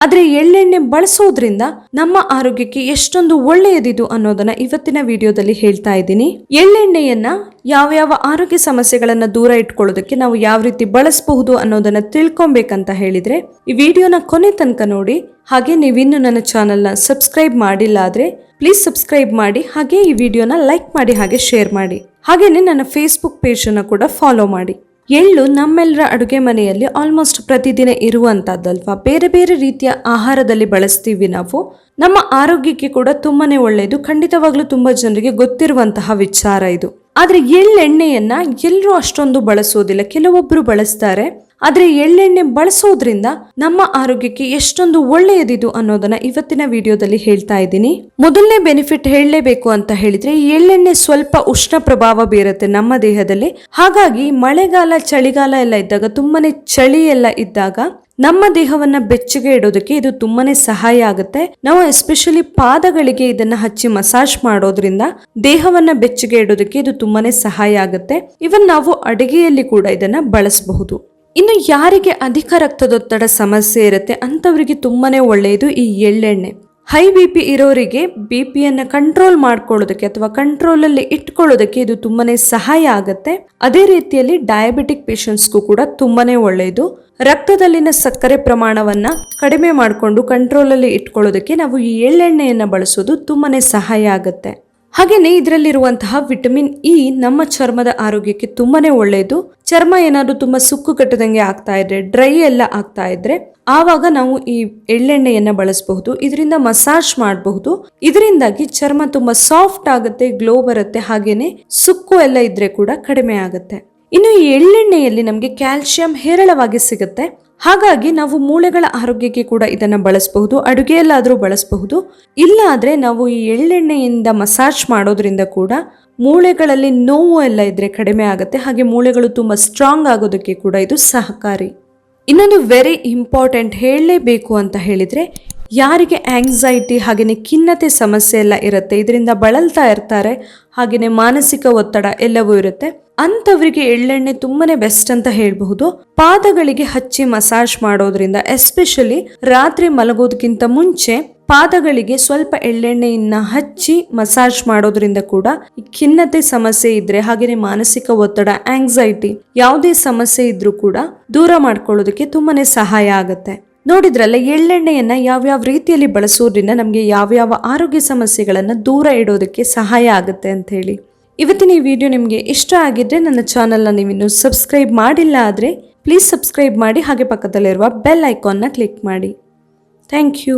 ಆದ್ರೆ ಎಳ್ಳೆಣ್ಣೆ ಬಳಸೋದ್ರಿಂದ ನಮ್ಮ ಆರೋಗ್ಯಕ್ಕೆ ಎಷ್ಟೊಂದು ಒಳ್ಳೆಯದಿದು ಅನ್ನೋದನ್ನ ಇವತ್ತಿನ ವಿಡಿಯೋದಲ್ಲಿ ಹೇಳ್ತಾ ಇದ್ದೀನಿ. ಎಳ್ಳೆಣ್ಣೆಯನ್ನ ಯಾವ ಯಾವ ಆರೋಗ್ಯ ಸಮಸ್ಯೆಗಳನ್ನ ದೂರ ಇಟ್ಕೊಳ್ಳೋದಕ್ಕೆ ನಾವು ಯಾವ ರೀತಿ ಬಳಸಬಹುದು ಅನ್ನೋದನ್ನ ತಿಳ್ಕೊಬೇಕಂತ ಹೇಳಿದ್ರೆ, ಈ ವಿಡಿಯೋನ ಕೊನೆ ತನಕ ನೋಡಿ, ಹಾಗೆ ನೀವಿನ್ನು ನನ್ನ ಚಾನೆಲ್ನ ಸಬ್ಸ್ಕ್ರೈಬ್ ಮಾಡಿಲ್ಲ ಆದ್ರೆ, ಪ್ಲೀಸ್ ಸಬ್ಸ್ಕ್ರೈಬ್ ಮಾಡಿ, ಹಾಗೆ ಈ ವಿಡಿಯೋನ ಲೈಕ್ ಮಾಡಿ, ಹಾಗೆ ಶೇರ್ ಮಾಡಿ. ಹಾಗೇನೆ ನನ್ನ ಫೇಸ್ಬುಕ್ ಪೇಜನ್ನು ಕೂಡ ಫಾಲೋ ಮಾಡಿ. ಎಳ್ಳು ನಮ್ಮೆಲ್ಲರ ಅಡುಗೆ ಮನೆಯಲ್ಲಿ ಆಲ್ಮೋಸ್ಟ್ ಪ್ರತಿದಿನ ಇರುವಂಥದ್ದಲ್ವಾ ಬೇರೆ ಬೇರೆ ರೀತಿಯ ಆಹಾರದಲ್ಲಿ ಬಳಸ್ತೀವಿ ನಾವು. ನಮ್ಮ ಆರೋಗ್ಯಕ್ಕೆ ಕೂಡ ತುಂಬಾ ಒಳ್ಳೆಯದು ಖಂಡಿತವಾಗ್ಲೂ ತುಂಬಾ ಜನರಿಗೆ ಗೊತ್ತಿರುವಂತಹ ವಿಚಾರ ಇದು. ಆದರೆ ಎಳ್ಳೆಣ್ಣೆಯನ್ನ ಎಲ್ಲರೂ ಅಷ್ಟೊಂದು ಬಳಸೋದಿಲ್ಲ. ಕೆಲವೊಬ್ಬರು ಬಳಸ್ತಾರೆ. ಆದ್ರೆ ಎಳ್ಳೆಣ್ಣೆ ಬಳಸೋದ್ರಿಂದ ನಮ್ಮ ಆರೋಗ್ಯಕ್ಕೆ ಎಷ್ಟೊಂದು ಒಳ್ಳೆಯದಿದು ಅನ್ನೋದನ್ನ ಇವತ್ತಿನ ವಿಡಿಯೋದಲ್ಲಿ ಹೇಳ್ತಾ ಇದ್ದೀನಿ. ಮೊದಲನೇ ಬೆನಿಫಿಟ್ ಹೇಳಲೇಬೇಕು ಅಂತ ಹೇಳಿದ್ರೆ ಎಳ್ಳೆಣ್ಣೆ ಸ್ವಲ್ಪ ಉಷ್ಣ ಪ್ರಭಾವ ಬೀರುತ್ತೆ ನಮ್ಮ ದೇಹದಲ್ಲಿ. ಹಾಗಾಗಿ ಮಳೆಗಾಲ, ಚಳಿಗಾಲ ಎಲ್ಲ ಇದ್ದಾಗ, ತುಂಬಾನೇ ಚಳಿ ಎಲ್ಲ ಇದ್ದಾಗ ನಮ್ಮ ದೇಹವನ್ನ ಬೆಚ್ಚಗೆ ಇಡೋದಕ್ಕೆ ಇದು ತುಂಬಾನೇ ಸಹಾಯ ಆಗುತ್ತೆ. ನಾವು ಎಸ್ಪೆಷಲಿ ಪಾದಗಳಿಗೆ ಇದನ್ನ ಹಚ್ಚಿ ಮಸಾಜ್ ಮಾಡೋದ್ರಿಂದ ದೇಹವನ್ನ ಬೆಚ್ಚಗೆ ಇಡೋದಕ್ಕೆ ಇದು ತುಂಬಾನೇ ಸಹಾಯ ಆಗುತ್ತೆ. ಇವನ್ ನಾವು ಅಡಿಗೆಯಲ್ಲಿ ಕೂಡ ಇದನ್ನ ಬಳಸಬಹುದು. ಇನ್ನು ಯಾರಿಗೆ ಅಧಿಕ ರಕ್ತದೊತ್ತಡ ಸಮಸ್ಯೆ ಇರುತ್ತೆ ಅಂಥವರಿಗೆ ತುಂಬಾ ಒಳ್ಳೆಯದು ಈ ಎಳ್ಳೆಣ್ಣೆ. ಹೈ ಬಿ ಪಿ ಇರೋರಿಗೆ ಬಿ ಪಿಯನ್ನು ಕಂಟ್ರೋಲ್ ಮಾಡ್ಕೊಳ್ಳೋದಕ್ಕೆ ಅಥವಾ ಕಂಟ್ರೋಲಲ್ಲಿ ಇಟ್ಕೊಳ್ಳೋದಕ್ಕೆ ಇದು ತುಂಬಾ ಸಹಾಯ ಆಗುತ್ತೆ. ಅದೇ ರೀತಿಯಲ್ಲಿ ಡಯಾಬಿಟಿಕ್ ಪೇಷಂಟ್ಸ್ಗೂ ಕೂಡ ತುಂಬಾ ಒಳ್ಳೆಯದು. ರಕ್ತದಲ್ಲಿನ ಸಕ್ಕರೆ ಪ್ರಮಾಣವನ್ನು ಕಡಿಮೆ ಮಾಡಿಕೊಂಡು ಕಂಟ್ರೋಲಲ್ಲಿ ಇಟ್ಕೊಳ್ಳೋದಕ್ಕೆ ನಾವು ಈ ಎಳ್ಳೆಣ್ಣೆಯನ್ನು ಬಳಸೋದು ತುಂಬಾ ಸಹಾಯ ಆಗುತ್ತೆ. ಹಾಗೇನೆ ಇದರಲ್ಲಿರುವಂತಹ ವಿಟಮಿನ್ ಇ ನಮ್ಮ ಚರ್ಮದ ಆರೋಗ್ಯಕ್ಕೆ ತುಂಬಾನೇ ಒಳ್ಳೆಯದು ಚರ್ಮ ಏನಾದರೂ ತುಂಬಾ ಸುಕ್ಕು ಕಟ್ಟದಂಗೆ ಆಗ್ತಾ ಇದ್ರೆ, ಡ್ರೈ ಎಲ್ಲ ಆಗ್ತಾ ಇದ್ರೆ, ಆವಾಗ ನಾವು ಈ ಎಳ್ಳೆಣ್ಣೆಯನ್ನ ಬಳಸಬಹುದು. ಇದರಿಂದ ಮಸಾಜ್ ಮಾಡಬಹುದು. ಇದರಿಂದಾಗಿ ಚರ್ಮ ತುಂಬಾ ಸಾಫ್ಟ್ ಆಗುತ್ತೆ, ಗ್ಲೋ ಬರುತ್ತೆ. ಹಾಗೇನೆ ಸುಕ್ಕು ಎಲ್ಲ ಇದ್ರೆ ಕೂಡ ಕಡಿಮೆ ಆಗುತ್ತೆ. ಇನ್ನು ಈ ಎಳ್ಳೆಣ್ಣೆಯಲ್ಲಿ ನಮಗೆ ಕ್ಯಾಲ್ಸಿಯಂ ಹೇರಳವಾಗಿ ಸಿಗುತ್ತೆ. ಹಾಗಾಗಿ ನಾವು ಮೂಳೆಗಳ ಆರೋಗ್ಯಕ್ಕೆ ಕೂಡ ಇದನ್ನ ಬಳಸಬಹುದು, ಅಡುಗೆಯಲ್ಲಾದರೂ ಬಳಸಬಹುದು. ಇಲ್ಲ ಆದ್ರೆ ನಾವು ಈ ಎಳ್ಳೆಣ್ಣೆಯಿಂದ ಮಸಾಜ್ ಮಾಡೋದ್ರಿಂದ ಕೂಡ ಮೂಳೆಗಳಲ್ಲಿ ನೋವು ಎಲ್ಲ ಇದ್ದರೆ ಕಡಿಮೆ ಆಗುತ್ತೆ. ಹಾಗೆ ಮೂಳೆಗಳು ತುಂಬ ಸ್ಟ್ರಾಂಗ್ ಆಗೋದಕ್ಕೆ ಕೂಡ ಇದು ಸಹಕಾರಿ. ಇನ್ನೊಂದು ವೆರಿ ಇಂಪಾರ್ಟೆಂಟ್ ಹೇಳಲೇಬೇಕು ಅಂತ ಹೇಳಿದ್ರೆ ಯಾರಿಗೆ ಆಂಗ್ಸೈಟಿ ಹಾಗೆಯೇ ಖಿನ್ನತೆ ಸಮಸ್ಯೆ ಎಲ್ಲ ಇರುತ್ತೆ, ಇದರಿಂದ ಬಳಲ್ತಾ ಇರ್ತಾರೆ ಹಾಗೆಯೇ ಮಾನಸಿಕ ಒತ್ತಡ ಎಲ್ಲವೂ ಇರುತ್ತೆ. ಅಂಥವರಿಗೆ ಎಳ್ಳೆಣ್ಣೆ ತುಂಬಾನೇ ಬೆಸ್ಟ್ ಅಂತ ಹೇಳಬಹುದು. ಪಾದಗಳಿಗೆ ಹಚ್ಚಿ ಮಸಾಜ್ ಮಾಡೋದ್ರಿಂದ ಎಸ್ಪೆಷಲಿ ರಾತ್ರಿ ಮಲಗೋದಕ್ಕಿಂತ ಮುಂಚೆ ಪಾದಗಳಿಗೆ ಸ್ವಲ್ಪ ಎಳ್ಳೆಣ್ಣೆಯನ್ನ ಹಚ್ಚಿ ಮಸಾಜ್ ಮಾಡೋದ್ರಿಂದ ಕೂಡ ಖಿನ್ನತೆ ಸಮಸ್ಯೆ ಇದ್ರೆ, ಹಾಗೇನೆ ಮಾನಸಿಕ ಒತ್ತಡ ಆಂಗ್ಸೈಟಿ ಯಾವುದೇ ಸಮಸ್ಯೆ ಇದ್ರೂ ಕೂಡ ದೂರ ಮಾಡ್ಕೊಳ್ಳೋದಕ್ಕೆ ತುಂಬಾನೇ ಸಹಾಯ ಆಗುತ್ತೆ. ನೋಡಿದ್ರಲ್ಲ, ಎಳ್ಳೆಣ್ಣೆಯನ್ನ ಯಾವ್ಯಾವ ರೀತಿಯಲ್ಲಿ ಬಳಸೋದ್ರಿಂದ ನಮಗೆ ಯಾವ್ಯಾವ ಆರೋಗ್ಯ ಸಮಸ್ಯೆಗಳನ್ನು ದೂರ ಇಡೋದಕ್ಕೆ ಸಹಾಯ ಆಗುತ್ತೆ ಅಂತ ಹೇಳಿ. ಇವತ್ತಿನ ಈ ವಿಡಿಯೋ ನಿಮಗೆ ಇಷ್ಟ ಆಗಿದ್ರೆ ನನ್ನ ಚಾನಲ್ನ ನೀವಿನ್ನು ಸಬ್ಸ್ಕ್ರೈಬ್ ಮಾಡಿಲ್ಲ ಆದರೆ, ಪ್ಲೀಸ್ ಸಬ್ಸ್ಕ್ರೈಬ್ ಮಾಡಿ, ಹಾಗೆ ಪಕ್ಕದಲ್ಲಿರುವ ಬೆಲ್ ಐಕಾನ್ನ ಕ್ಲಿಕ್ ಮಾಡಿ. Thank you.